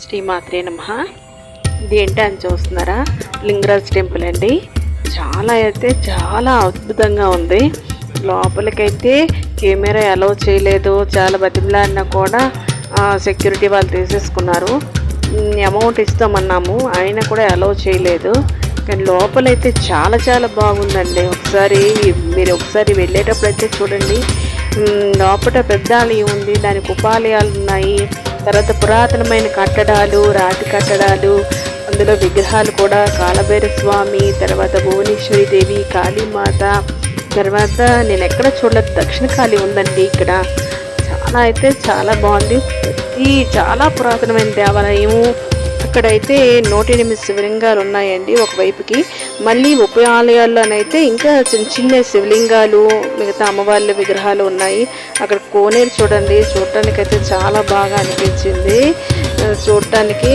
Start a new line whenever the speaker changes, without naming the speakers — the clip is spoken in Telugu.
శ్రీమాత్రే నమ. ఇది ఏంటి అని చూస్తున్నారా? లింగరాజ్ టెంపుల్ అండి. చాలా అయితే చాలా అద్భుతంగా ఉంది. లోపలికైతే కెమెరా అలౌ చేయలేదు. చాలా బతిమలాడినా కూడా సెక్యూరిటీ వాళ్ళు తీసేసుకున్నారు. అమౌంట్ ఇస్తామన్నాము. ఆయన కూడా అలౌ చేయలేదు. కానీ లోపలైతే చాలా చాలా బాగుందండి. ఒకసారి మీరు ఒకసారి వెళ్ళేటప్పుడు అయితే చూడండి. లోపల పెద్ద ఆలయం ఉంది. దానికి ఉపాలయాలు ఉన్నాయి. తర్వాత పురాతనమైన కట్టడాలు రాతి కట్టడాలు అందులో విగ్రహాలు కూడా కాలభైర స్వామి తర్వాత భువనేశ్వరి దేవి కాళీమాత తర్వాత నేను ఎక్కడ చూడలేదు దక్షిణ కాళీ ఉందండి ఇక్కడ. చాలా అయితే చాలా బాగుంది. ప్రతి చాలా పురాతనమైన దేవాలయము ఇక్కడైతే నూట ఎనిమిది శివలింగాలు ఉన్నాయండి ఒకవైపుకి. మళ్ళీ ఉప ఆలయాల్లోనైతే ఇంకా చిన్న చిన్న శివలింగాలు మిగతా అమ్మవార్ల విగ్రహాలు ఉన్నాయి. అక్కడ కోనేరు చూడండి. చూడటానికి అయితే చాలా బాగా అనిపించింది. చూడటానికి